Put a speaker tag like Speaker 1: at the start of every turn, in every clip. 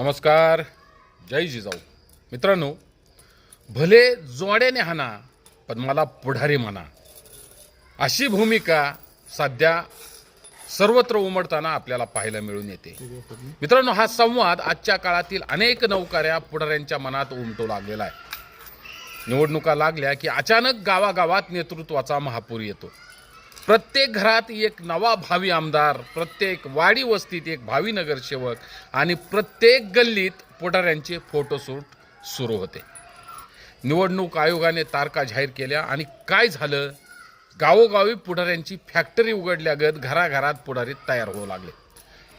Speaker 1: नमस्कार. जय जिजाऊ. मित्रांनो भले जोड्याने हाना पण मला पुढारी म्हणा अशी भूमिका सध्या सर्वत्र उमटताना आपल्याला पाहायला मिळून येते. मित्रांनो हा संवाद आजच्या काळातील अनेक नौकऱ्या पुढाऱ्यांच्या मनात उमटू लागलेला आहे. निवडणुका लागल्या की अचानक गावागावात नेतृत्वाचा महापूर येतो. प्रत्येक घरात एक नवा भावी आमदार प्रत्येक वाडी वस्तीत एक भावी नगरसेवक आणि प्रत्येक गल्लीत पुढाऱ्यांचे फोटोशूट सुरू होते. निवडणूक आयोगाने तारखा जाहीर केल्या आणि काय झालं? गावोगावी पुढाऱ्यांची फॅक्टरी उघडल्यागत घराघरात पुढारी तयार होऊ लागले.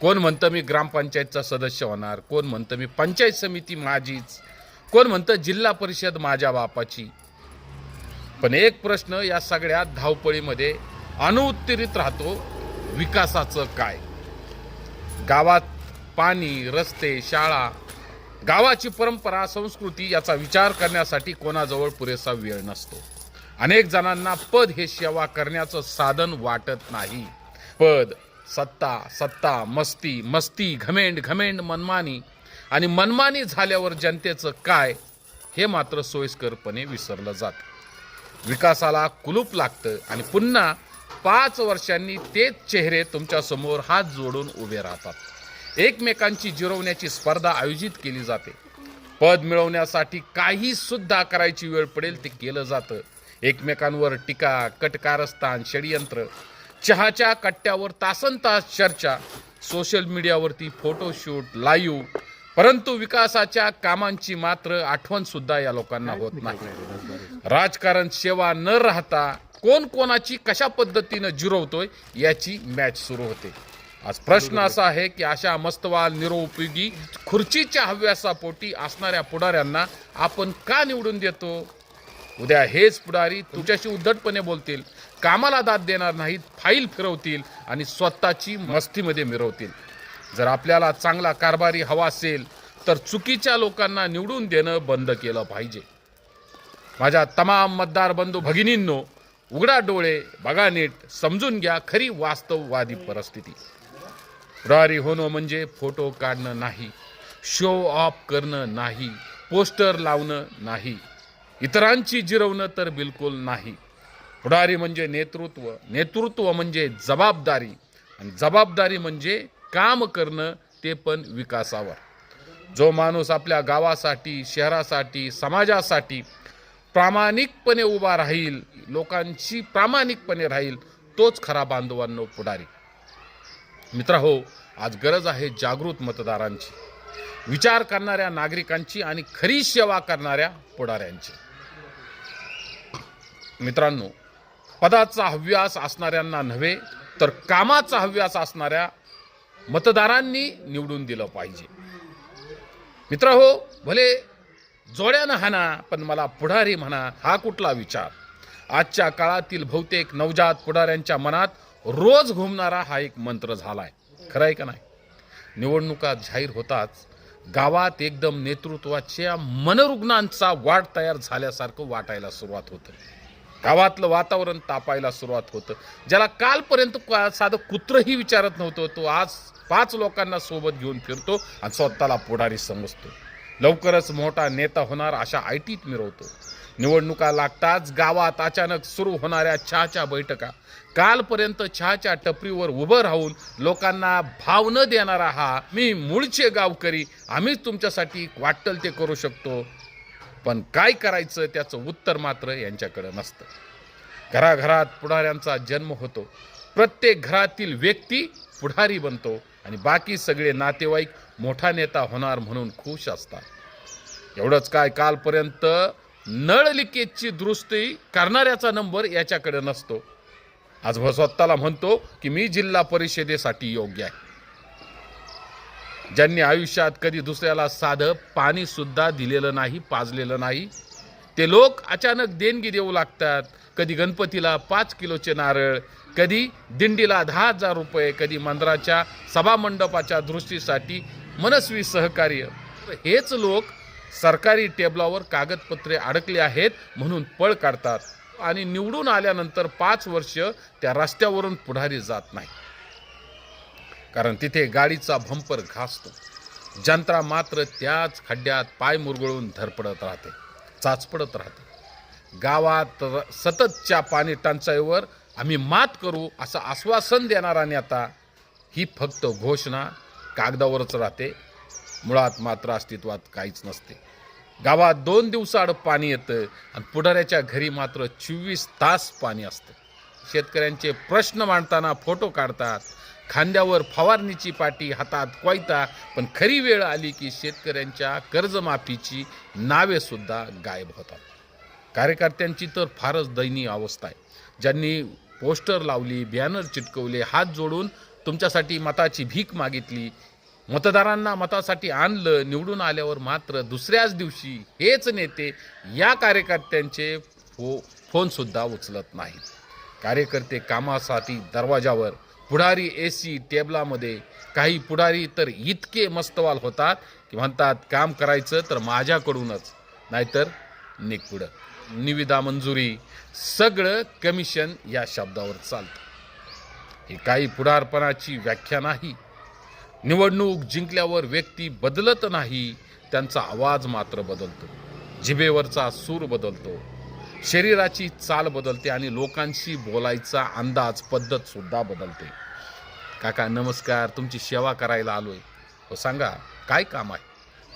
Speaker 1: कोण म्हणतं मी ग्रामपंचायतचा सदस्य होणार? कोण म्हणतं मी पंचायत समिती माझीच? कोण म्हणतं जिल्हा परिषद माझ्या बापाची? पण एक प्रश्न या सगळ्या धावपळीमध्ये अनुत्तरित राहतो. विकासाचं काय? गावात पाणी रस्ते शाळा गावाची परंपरा संस्कृती याचा विचार करण्यासाठी कोणाजवळ पुरेसा वेळ नसतो. अनेक जणांना पद हे सेवा करण्याचं साधन वाटत नाही. पद सत्ता सत्ता मस्ती मस्ती घमेंड घमेंड मनमानी आणि मनमानी झाल्यावर जनतेचं काय हे मात्र सोयीस्करपणे विसरलं जातं. विकासाला कुलूप लागतं आणि पुन्हा पाच वर्षांनी तेच चेहरे तुमच्यासमोर हात जोडून उभे राहतात. एकमेकांची जिरवण्याची स्पर्धा आयोजित केली जाते. पद मिळवण्यासाठी काही सुद्धा करायची वेळ पडेल ते केलं जातं. एकमेकांवर टीका कटकारस्थान षडयंत्र चहाच्या कट्ट्यावर तासन तास चर्चा सोशल मीडियावरती फोटोशूट लाईव्ह परंतु विकासाच्या कामांची मात्र आठवण सुद्धा या लोकांना होत नाही. राजकारण सेवा न राहता कोण कोणाची कशा पद्धतीनं जिरवतोय याची मॅच सुरू होते. आज प्रश्न असा आहे की अशा मस्तवाल निरोपयोगी खुर्चीच्या हव्यासापोटी असणाऱ्या पुढाऱ्यांना आपण का निवडून देतो? उद्या हेच पुढारी तुझ्याशी उद्धटपणे बोलतील कामाला दाद देणार नाहीत फाईल फिरवतील आणि स्वतःची मस्तीमध्ये मिरवतील. जर आपल्याला चांगला कारभारी हवा असेल तर चुकीच्या लोकांना निवडून देणं बंद केलं पाहिजे. माझ्या तमाम मतदार बंधू भगिनींनो उघडा डोळे बघा नीट समजून घ्या खरी वास्तववादी परिस्थिती. पुढारी होणं म्हणजे फोटो काढणं नाही शो ऑफ करणं नाही पोस्टर लावणं नाही इतरांची जिरवणं तर बिलकुल नाही. पुढारी म्हणजे नेतृत्व नेतृत्व म्हणजे जबाबदारी आणि जबाबदारी म्हणजे काम करणं ते पण विकासावर. जो माणूस आपल्या गावासाठी शहरासाठी समाजासाठी प्रामाणिकपणे उभा राहील लोकांशी प्रामाणिकपणे राहील तोच खरा बांधवांनो पुढारी. मित्र हो आज गरज आहे जागृत मतदारांची विचार करणाऱ्या नागरिकांची आणि खरी सेवा करणाऱ्या पुढाऱ्यांची. मित्रांनो पदाचा हव्यास असणाऱ्यांना नव्हे तर कामाचा हव्यास असणाऱ्या मतदारांनी निवडून दिलं पाहिजे. मित्र हो भले जोड्यानं हाना पण मला पुढारी म्हणा हा कुठला विचार? आजच्या काळातील बहुतेक नवजात पुढाऱ्यांच्या मनात रोज घुमणारा हा एक मंत्र झालाय. खरं आहे का नाही? निवडणुका जाहीर होताच गावात एकदम नेतृत्वाच्या मनरुग्णांचा वाट तयार झाल्यासारखं वाटायला सुरुवात होतं. गावातलं वातावरण तापायला सुरुवात होतं. ज्याला कालपर्यंत का- साधं कुत्रही विचारत नव्हतं तो आज पाच लोकांना सोबत घेऊन फिरतो आणि स्वतःला पुढारी समजतो. लवकरच मोठा नेता होणार अशा आयटीत मिरवतो. निवडणुका लागताच गावात अचानक सुरू होणाऱ्या चहाच्या बैठका. कालपर्यंत चहाच्या टपरीवर उभं राहून लोकांना भाव न देणारा हा मी मूळचे गावकरी आम्हीच तुमच्यासाठी वाटल ते करू शकतो. पण काय करायचं त्याचं उत्तर मात्र यांच्याकडं नसतं. घराघरात पुढाऱ्यांचा जन्म होतो. प्रत्येक घरातील व्यक्ती पुढारी बनतो आणि बाकी सगळे नातेवाईक मोठा नेता होणार म्हणून खुश असतात. एवढंच काय कालपर्यंत नळ लिकेजची दुरुस्ती करणाऱ्याचा नंबर याच्याकडे नसतो. आज व स्वतःला म्हणतो की मी जिल्हा परिषदेसाठी योग्य आहे. ज्यांनी आयुष्यात कधी दुसऱ्याला साधं पाणी सुद्धा दिलेलं नाही पाजलेलं नाही ते लोक अचानक देणगी देऊ लागतात. कधी गणपतीला पाच किलोचे नारळ कधी दिंडीला दहा हजार रुपये कधी मंदिराच्या सभामंडपाच्या दृष्टीसाठी मनस्वी सहकार्य. हेच लोक सरकारी टेबलावर कागदपत्रे अडकली आहेत म्हणून पळ काढतात. आणि निवडून आल्यानंतर पाच वर्ष त्या रस्त्यावरून पुढारी जात नाही. कारण तिथे गाडीचा भंपर घासतो. जनता मात्र त्याच खड्ड्यात पाय मुरगळून धरपडत राहते चाचपडत राहते. गावात सततच्या पाणी टंचाईवर आम्ही मात करू असं आश्वासन देणारा नेता ही फक्त घोषणा कागदावरच राहते मुळात मात्र अस्तित्वात काहीच नसते. गावात दोन दिवसाआड पाणी येतं आणि पुढाऱ्याच्या घरी मात्र चोवीस तास पाणी असतं. शेतकऱ्यांचे प्रश्न मांडताना फोटो काढतात. खांद्यावर फवारणीची पाटी हातात कोयता पण खरी वेळ आली की शेतकऱ्यांच्या कर्जमाफीची नावेसुद्धा गायब होतात. कार्यकर्त्यांची तर फारच दयनीय अवस्था आहे. ज्यांनी पोस्टर लावली बॅनर चिटकवले हात जोडून तुमच्यासाठी मताची भीक मागितली मतदारांना मतासाठी आणलं निवडून आल्यावर मात्र दुसऱ्याच दिवशी हेच नेते या कार्यकर्त्यांचे फो फोनसुद्धा उचलत नाहीत. कार्यकर्ते कामासाठी दरवाजावर पुढारी ए सी टेबलामध्ये काही पुढारी तर इतके मस्तवाल होतात की म्हणतात काम करायचं तर माझ्याकडूनच नाहीतर निघ पुढं. निविदा मंजुरी सगळं कमिशन या शब्दावर चालतं. ही काही पुढारपणाची व्याख्या नाही. निवडणूक जिंकल्यावर व्यक्ती बदलत नाही त्यांचा आवाज मात्र बदलतो. जिभेवरचा सूर बदलतो. शरीराची चाल बदलते आणि लोकांशी बोलायचा अंदाज पद्धत सुद्धा बदलते. काका नमस्कार. तुमची सेवा करायला आलोय. हो सांगा काय काम आहे?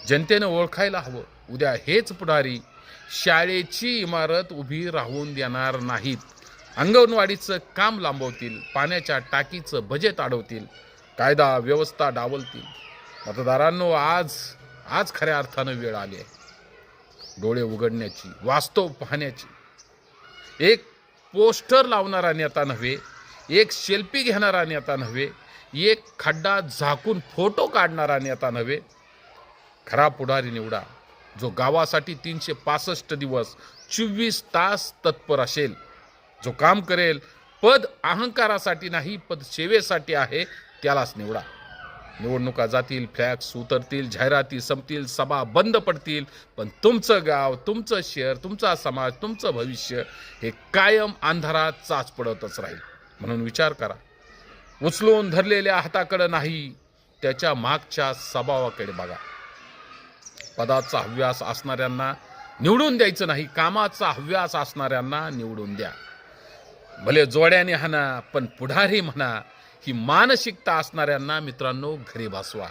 Speaker 1: जनतेनं ओळखायला हवं. उद्या हेच पुढारी शाळेची इमारत उभी राहून देणार नाहीत. अंगणवाडीचं काम लांबवतील पाण्याच्या टाकीचं बजेट अडवतील कायदा व्यवस्था डावलतील. मतदारांनो आज आज खऱ्या अर्थानं वेळ आली आहे. डोळे उघडण्याची वास्तव पाहण्याची. एक पोस्टर लावणारा नेता नव्हे एक सेल्फी घेणारा नेता नव्हे एक खड्डा झाकून फोटो काढणारा नेता नव्हे. खरा पुढारी निवडा जो गावासाठी तीनशे पासष्ट दिवस चोवीस तास तत्पर असेल. जो काम करेल पद अहंकारासाठी नाही पद सेवेसाठी आहे त्यालाच निवडा. निवडणुका जातील फ्लॅक्स उतरतील जाहिराती संपतील सभा बंद पडतील. पण तुमचं गाव तुमचं शहर तुमचा समाज तुमचं भविष्य हे कायम अंधारात चाच पडतच राहील. म्हणून विचार करा. उचलून धरलेल्या हाताकडं नाही त्याच्या मागच्या स्वभावाकडे बघा. पदाचा हव्यास असणाऱ्यांना निवडून द्यायचं नाही कामाचा हव्यास असणाऱ्यांना निवडून द्या. भले जोड्याने हाना पण पुढारी म्हणा ही मानसिकता असणाऱ्यांना मित्रांनो घरी बसवा.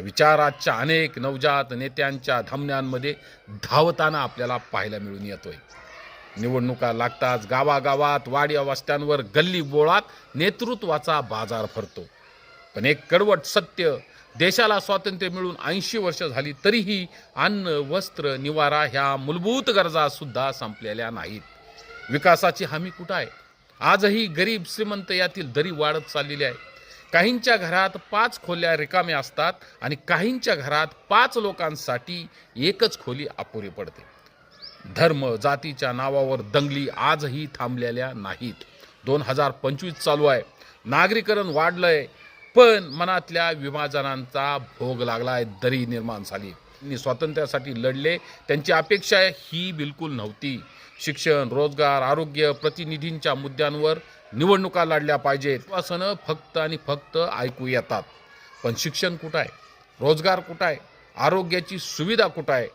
Speaker 1: विचाराच्या अनेक नवजात नेत्यांच्या धमन्यांमध्ये धावताना आपल्याला पाहायला मिळून येतोय. निवडणुका लागताच गावागावात वाडी वस्त्यांवर गल्ली बोळात नेतृत्वाचा बाजार भरतो पण एक कडवट सत्य देशाला स्वातंत्र्य मिळून ऐंशी वर्ष झाली तरीही अन्न वस्त्र निवारा ह्या मूलभूत गरजा सुद्धा संपलेल्या नाहीत. विकासाची हमी कुठं आहे? आजही गरीब श्रीमंत यातील दरी वाढत चाललेली आहे. काहींच्या घरात पाच खोल्या रिकाम्या असतात आणि काहींच्या घरात पाच लोकांसाठी एकच खोली अपुरी पडते. धर्म जातीच्या नावावर दंगली आजही थांबलेल्या नाहीत. दोन हजार पंचवीस चालू आहे. नागरीकरण वाढलंय पण मनातल्या विभाजनांचा भोग लागलाय. दरी निर्माण झाली. त्यांनी स्वातंत्र्यासाठी लढले. त्यांची अपेक्षा ही बिलकुल नव्हती. शिक्षण रोजगार आरोग्य प्रतिनिधींच्या मुद्द्यांवर निवडणुका लढल्या पाहिजेत. आश्वासनं फक्त आणि फक्त ऐकू येतात. पण शिक्षण कुठं आहे रोजगार कुठं आहे आरोग्याची सुविधा कुठं आहे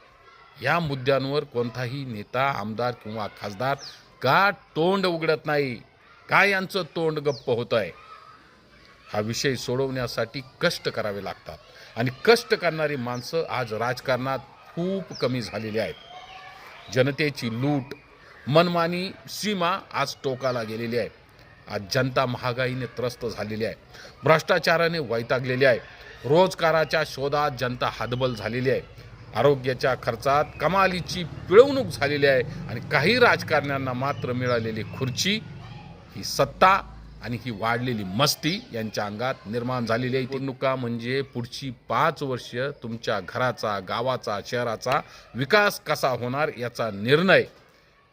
Speaker 1: या मुद्द्यांवर कोणताही नेता आमदार किंवा खासदार का तोंड उघडत नाही? का यांचं तोंड गप्प होत आहे हा विषय सोडवण्यासाठी कष्ट करावे लागतात. आणि कष्ट करणारी माणसं आज राजकारणात खूप कमी झालेली आहेत. जनतेची लूट मनमानी सीमा आज टोकाला गेलेली आहे. आज जनता महागाईने त्रस्त झालेली आहे. भ्रष्टाचाराने वैतागलेली आहे. रोजगाराच्या शोधात जनता हातबल झालेली आहे. आरोग्याच्या खर्चात कमालीची पिळवणूक झालेली आहे. आणि काही राजकारण्यांना मात्र मिळालेली खुर्ची ही सत्ता आणि ही वाढलेली मस्ती यांच्या अंगात निर्माण झालेली आहे. निवडणुका म्हणजे पुढची पाच वर्ष तुमच्या घराचा गावाचा शहराचा विकास कसा होणार याचा निर्णय.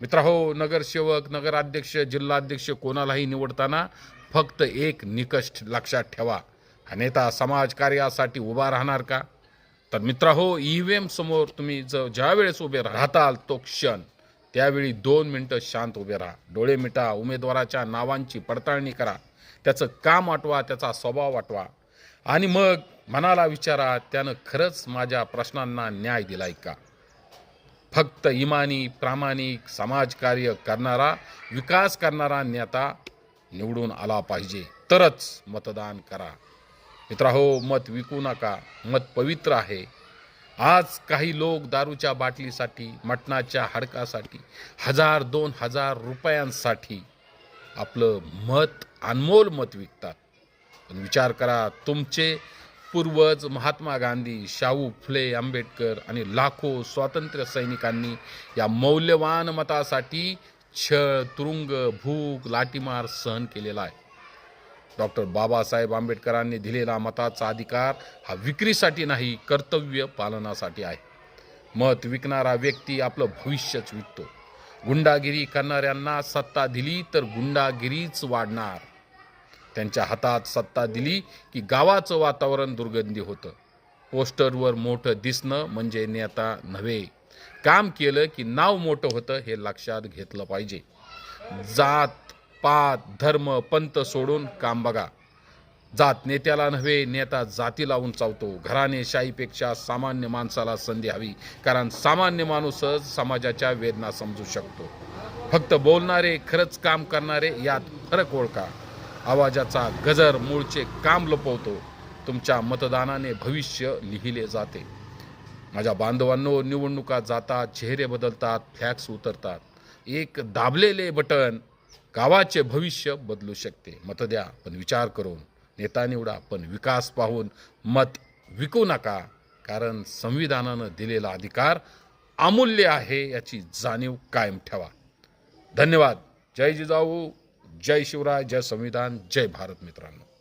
Speaker 1: मित्राहो नगरसेवक नगराध्यक्ष जिल्हाध्यक्ष कोणालाही निवडताना फक्त एक निकष लक्षात ठेवा. हा नेता समाजकार्यासाठी उभा राहणार का? तर मित्राहो ई व्ही एम समोर तुम्ही ज ज्यावेळेस उभे राहताल तो क्षण. त्यावेळी दोन मिनटं शांत उभे राहा. डोळे मिटा उमेदवाराच्या नावांची पडताळणी करा. त्याचं काम वाटवा त्याचा स्वभाव वाटवा. आणि मग मनाला विचारा त्यानं खरंच माझ्या प्रश्नांना न्याय दिलाय का? फक्त इमानी प्रामाणिक समाजकार्य करणारा विकास करणारा नेता निवडून आला पाहिजे. तरच मतदान करा. मित्राहो मत विकू नका. मत पवित्र आहे. आज काही लोक दारूच्या बाटलीसाठी मटणाच्या हडकासाठी हजार दोन हजार रुपयांसाठी आपलं मत अनमोल मत विकतात. पण विचार करा तुमचे पूर्वज महात्मा गांधी शाहू फुले आंबेडकर आणि लाखो स्वातंत्र्य सैनिकांनी या मौल्यवान मतासाठी छळ तुरुंग भूक लाठीमार सहन केलेला आहे. डॉक्टर बाबासाहेब आंबेडकरांनी दिलेला मताचा अधिकार हा विक्रीसाठी नाही कर्तव्य पालनासाठी आहे. मत विकणारा व्यक्ती आपलं भविष्यच विकतो. गुंडागिरी करणाऱ्यांना सत्ता दिली तर गुंडागिरीच वाढणार. त्यांच्या हातात सत्ता दिली की गावाचं वातावरण दुर्गंधी होतं. पोस्टरवर मोठं दिसणं म्हणजे नेता नव्हे. काम केलं की नाव मोठं होतं हे लक्षात घेतलं पाहिजे. जात पात धर्म पंत सोडून काम बघा. जात नेत्याला नव्हे नेता जातीला उंचावतो घराने शाहीपेक्षा सामान्य माणसाला संधी हवी कारण सामान्य माणूसच समाजाच्या वेदना समजू शकतो. फक्त बोलणारे खरंच काम करणारे यात फरक ओळखा. आवाजाचा गजर मूळचे काम लपवतो. तुमच्या मतदानाने भविष्य लिहिले जाते. माझ्या बांधवांनो निवडणुका जातात चेहरे बदलतात फ्लॅक्स उतरतात. एक दाबलेले बटन गावाचे भविष्य बदलू शकते. मत द्या पण विचार करून. नेता निवडा पण विकास पाहून मत विकू नका. कारण संविधानानं दिलेला अधिकार अमूल्य आहे याची जाणीव कायम ठेवा. धन्यवाद. जय जिजाऊ. जय शिवराय. जय संविधान. जय भारत मित्रांनो.